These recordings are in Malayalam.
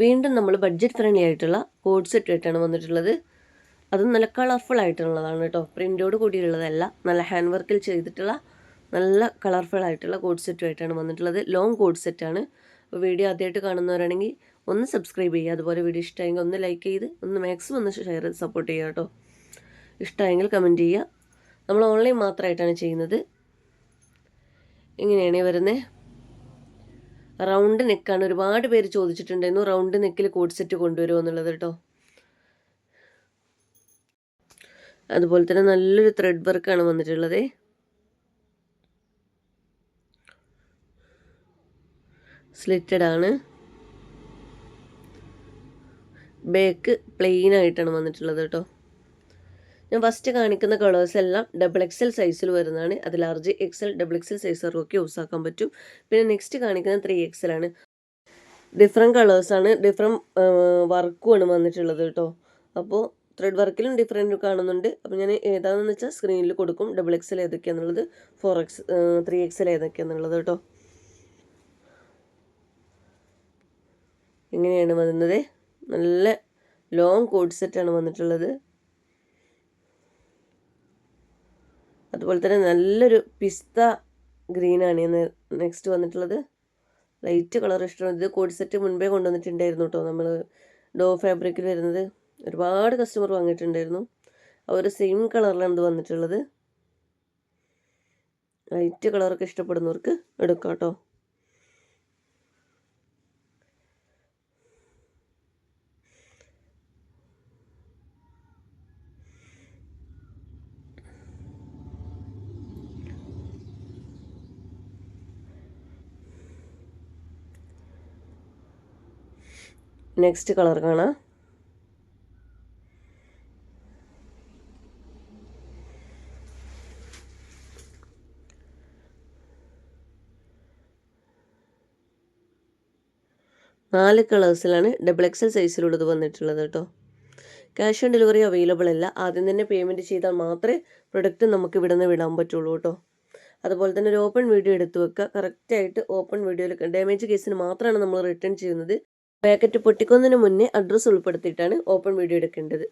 വീണ്ടും നമ്മൾ ബഡ്ജറ്റ് ഫ്രണ്ട്ലി ആയിട്ടുള്ള കോഡ് സെറ്റ് വന്നിട്ടുള്ളത്. അതും നല്ല കളർഫുൾ ആയിട്ടുള്ളതാണ് കേട്ടോ പ്രിന്റോട് കൂടിയുള്ളതല്ല നല്ല ഹാൻഡ് വർക്കിൽ ചെയ്തിട്ടുള്ള നല്ല കളർഫുൾ ആയിട്ടുള്ള കോഡ് സെറ്റുമായിട്ടാണ് വന്നിട്ടുള്ളത്. ലോങ് കോഡ് സെറ്റാണ് അപ്പോൾ വീഡിയോ ആദ്യമായിട്ട് കാണുന്നവരാണെങ്കിൽ ഒന്ന് സബ്സ്ക്രൈബ് ചെയ്യുക. അതുപോലെ വീഡിയോ ഇഷ്ടമായെങ്കിൽ ഒന്ന് ലൈക്ക് ചെയ്ത് ഒന്ന് മാക്സിമം ഒന്ന് ഷെയർ ചെയ്ത് സപ്പോർട്ട് ചെയ്യുക കേട്ടോ ഇഷ്ടമായെങ്കിൽ കമന്റ് ചെയ്യുക. നമ്മൾ ഓൺലൈൻ മാത്രമായിട്ടാണ് ചെയ്യുന്നത്. ഇങ്ങനെയാണ് വരുന്നത്. റൗണ്ട് നെക്കാണ് ഒരുപാട് പേര് ചോദിച്ചിട്ടുണ്ടായിരുന്നു റൗണ്ട് നെക്കിൽ കോഡ് സെറ്റ് കൊണ്ടുവരുമോ എന്നുള്ളത് കേട്ടോ. അതുപോലെ തന്നെ നല്ലൊരു ത്രെഡ് വർക്കാണ് വന്നിട്ടുള്ളത്. സ്ലിറ്റഡ് ആണ്. ബേക്ക് പ്ലെയിൻ ആയിട്ടാണ് വന്നിട്ടുള്ളത് കേട്ടോ. ഞാൻ ഫസ്റ്റ് കാണിക്കുന്ന കളേഴ്സ് എല്ലാം ഡബിൾ എക്സൽ സൈസിൽ വരുന്നതാണ്. അത് ലാർജ് എക്സൽ ഡബിൾ എക്സൽ സൈസുകാർക്കൊക്കെ യൂസ് ആക്കാൻ പറ്റും. പിന്നെ നെക്സ്റ്റ് കാണിക്കുന്നത് ത്രീ എക്സൽ ആണ്. ഡിഫറെന്റ് കളേഴ്സാണ് ഡിഫറെന്റ് വർക്കുമാണ് വന്നിട്ടുള്ളത് കേട്ടോ അപ്പോൾ ത്രെഡ് വർക്കിലും ഡിഫറെന്റ് കാണുന്നുണ്ട്. അപ്പോൾ ഞാൻ ഏതാണെന്ന് വെച്ചാൽ സ്ക്രീനിൽ കൊടുക്കും. ഡബിൾ എക്സൽ ഏതൊക്കെയാണെന്നുള്ളത് ഫോർ എക്സ് ത്രീ എക്സൽ ഏതൊക്കെയാണെന്നുള്ളത് കേട്ടോ എങ്ങനെയാണ് വരുന്നത് നല്ല ലോങ് കോഡ് സെറ്റാണ് വന്നിട്ടുള്ളത്. അതുപോലെ തന്നെ നല്ലൊരു പിസ്ത ഗ്രീനാണ് ഇന്ന് നെക്സ്റ്റ് വന്നിട്ടുള്ളത്. ലൈറ്റ് കളർ ഇഷ്ടമാണ്. ഇത് കോഡ് സെറ്റ് മുൻപേ കൊണ്ടുവന്നിട്ടുണ്ടായിരുന്നു കേട്ടോ നമ്മൾ ഡോ ഫാബ്രിക്കിൽ വരുന്നത്. ഒരുപാട് കസ്റ്റമർ വാങ്ങിയിട്ടുണ്ടായിരുന്നു. അവർ സെയിം കളറിലാണ് ഇത് വന്നിട്ടുള്ളത്. ലൈറ്റ് കളറൊക്കെ ഇഷ്ടപ്പെടുന്നവർക്ക് എടുക്കാം കേട്ടോ നെക്സ്റ്റ് കളർ കാണാം. നാല് കളേഴ്സിലാണ് ഡബിൾ എക്സൽ സൈസിലുള്ളത് വന്നിട്ടുള്ളത് കേട്ടോ. ക്യാഷ് ഓൺ ഡെലിവറി അവൈലബിൾ അല്ല. ആദ്യം തന്നെ പേയ്മെന്റ് ചെയ്താൽ മാത്രമേ പ്രൊഡക്റ്റ് നമുക്ക് ഇവിടെ നിന്ന് വിടാൻ പറ്റുള്ളൂ കേട്ടോ. അതുപോലെ തന്നെ ഒരു ഓപ്പൺ വീഡിയോ എടുത്ത് വെക്കുക. കറക്റ്റായിട്ട് ഓപ്പൺ വീഡിയോയിൽ ഡാമേജ് കേസിന് മാത്രമാണ് നമ്മൾ റിട്ടേൺ ചെയ്യുന്നത്. പാക്കറ്റ് പൊട്ടിക്കുന്നതിന് മുന്നേ അഡ്രസ്സ് ഉൾപ്പെടുത്തിയിട്ടാണ് ഓപ്പൺ വീഡിയോ എടുക്കേണ്ടത്.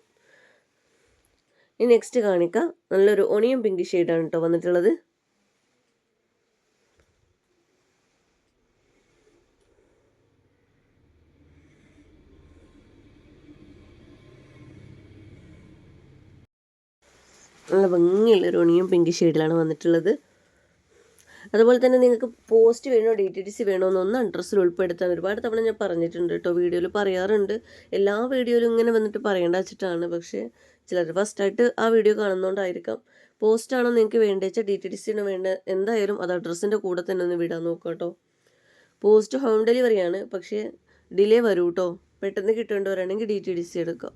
ഇനി നെക്സ്റ്റ് കാണിക്കാം. നല്ലൊരു ഒണിയൻ പിങ്ക് ഷെയ്ഡാണ് കേട്ടോ വന്നിട്ടുള്ളത്. നല്ല ഭംഗിയുള്ള ഒരു ഒണിയും പിങ്ക് ഷെയ്ഡിലാണ് വന്നിട്ടുള്ളത്. അതുപോലെ തന്നെ നിങ്ങൾക്ക് പോസ്റ്റ് വേണോ ഡി ടി സി വേണോ എന്നൊന്ന് അഡ്രസ്സിൽ ഉൾപ്പെടുത്താൻ ഒരുപാട് തവണ ഞാൻ പറഞ്ഞിട്ടുണ്ട് കേട്ടോ. വീഡിയോയിൽ പറയാറുണ്ട്. എല്ലാ വീഡിയോയിലും ഇങ്ങനെ വന്നിട്ട് പറയേണ്ട വെച്ചിട്ടാണ്. പക്ഷേ ചിലർ ഫസ്റ്റായിട്ട് ആ വീഡിയോ കാണുന്നതുകൊണ്ടായിരിക്കാം പോസ്റ്റാണോ നിങ്ങൾക്ക് വേണ്ടത് വെച്ചാൽ ഡി ടി ടി സിന് വേണ്ട. എന്തായാലും അത് അഡ്രസ്സിന്റെ കൂടെ തന്നെ ഒന്ന് വിടാൻ നോക്കുക കേട്ടോ. പോസ്റ്റ് ഹോം ഡെലിവറിയാണ് പക്ഷേ ഡിലേ വരൂ കേട്ടോ. പെട്ടെന്ന് കിട്ടേണ്ടവരാണെങ്കിൽ ഡി ടി ഡി സി എടുക്കാം.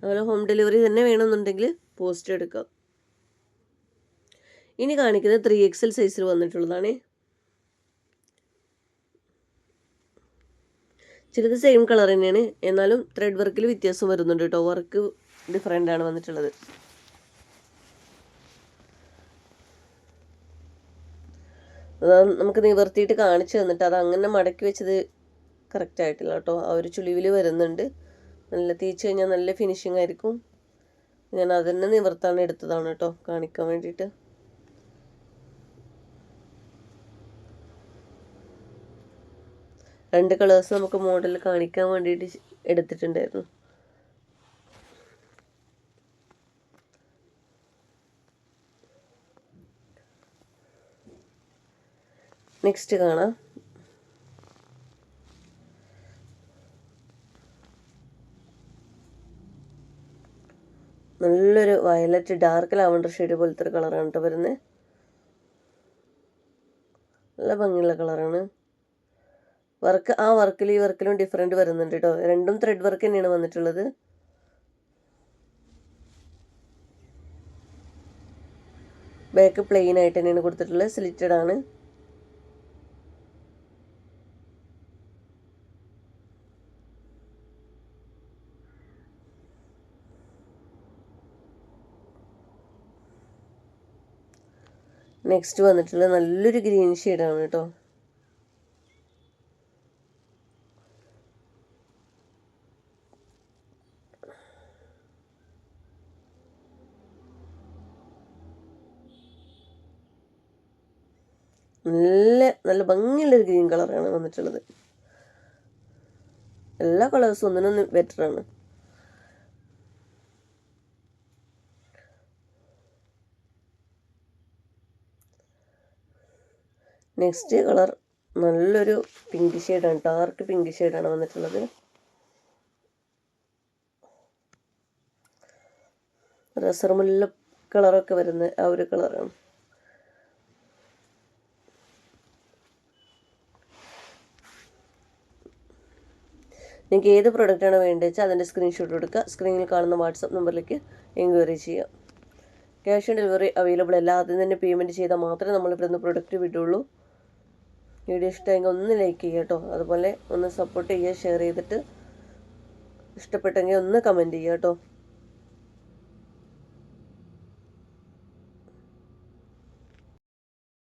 അതുപോലെ ഹോം ഡെലിവറി തന്നെ വേണമെന്നുണ്ടെങ്കിൽ പോസ്റ്റ് എടുക്കാം. ഇനി കാണിക്കുന്നത് ത്രീ എക്സൽ സൈസിൽ വന്നിട്ടുള്ളതാണ്. ചിലത് സെയിം കളർ തന്നെയാണ്. എന്നാലും ത്രെഡ് വർക്കിൽ വ്യത്യാസം വരുന്നുണ്ട് കേട്ടോ വർക്ക് ഡിഫറെന്റ് ആണ് വന്നിട്ടുള്ളത്. നമുക്ക് നിവർത്തിയിട്ട് കാണിച്ചു തന്നിട്ട് അത് അങ്ങനെ മടക്കി വെച്ചത് കറക്റ്റ് ആയിട്ടില്ല കേട്ടോ ആ ഒരു ചുളിവിൽ വരുന്നുണ്ട്. നല്ല തേച്ച് കഴിഞ്ഞാൽ നല്ല ഫിനിഷിംഗ് ആയിരിക്കും. ഞാൻ അതന്നെ നിവർത്താൻ എടുത്തതാണ് കേട്ടോ കാണിക്കാൻ വേണ്ടിയിട്ട്. രണ്ട് കളേഴ്സ് നമുക്ക് മോഡൽ കാണിക്കാൻ വേണ്ടിയിട്ട് എടുത്തിട്ടുണ്ടായിരുന്നു. നെക്സ്റ്റ് കാണാം. നല്ലൊരു വയലറ്റ് ഡാർക്ക് ലാവണ്ടർ ഷെയ്ഡ് പോലത്തെ ഒരു കളറാണ് കേട്ടോ വരുന്നത് നല്ല ഭംഗിയുള്ള കളറാണ് വർക്ക് ആ വർക്കിൽ ഈ വർക്കിലും ഡിഫറെന്റ് വരുന്നുണ്ട് കേട്ടോ രണ്ടും ത്രെഡ് വർക്ക് തന്നെയാണ് വന്നിട്ടുള്ളത്. ബാക്ക് പ്ലെയിൻ ആയിട്ട് തന്നെയാണ് കൊടുത്തിട്ടുള്ളത്. സ്ലിറ്റഡ് ആണ്. നെക്സ്റ്റ് വന്നിട്ടുള്ളത് നല്ലൊരു ഗ്രീൻ ഷെയ്ഡാണ് കേട്ടോ നല്ല നല്ല ഭംഗിയുള്ളൊരു ഗ്രീൻ കളറാണ് വന്നിട്ടുള്ളത്. എല്ലാ കളേഴ്സും ഒന്നിനൊന്ന് ബെറ്ററാണ് നെക്സ്റ്റ് കളർ നല്ലൊരു പിങ്ക് ഷെയ്ഡാണ് ഡാർക്ക് പിങ്ക് ഷെയ്ഡാണ് വന്നിട്ടുള്ളത്. റസർമുല്ല കളറൊക്കെ വരുന്ന ആ ഒരു കളറാണ് നിങ്ങൾക്ക് ഏത് പ്രൊഡക്റ്റാണ് വേണ്ടത് വെച്ചാൽ അതിന്റെ സ്ക്രീൻഷോട്ട് എടുക്കുക. സ്ക്രീനിൽ കാണുന്ന വാട്സപ്പ് നമ്പറിലേക്ക് എൻക്വയറി ചെയ്യാം ക്യാഷ് ഓൺ ഡെലിവറി അവൈലബിൾ അല്ല. ആദ്യം തന്നെ പേയ്മെന്റ് ചെയ്താൽ മാത്രമേ നമ്മൾ ഇവിടുന്ന് പ്രൊഡക്റ്റ് വിടുള്ളൂ. വീഡിയോ ഇഷ്ടമെങ്കിൽ ഒന്ന് ലൈക്ക് ചെയ്യുക കേട്ടോ. അതുപോലെ ഒന്ന് സപ്പോർട്ട് ചെയ്യുക ഷെയർ ചെയ്തിട്ട് ഇഷ്ടപ്പെട്ടെങ്കിൽ ഒന്ന് കമന്റ് ചെയ്യുക കേട്ടോ.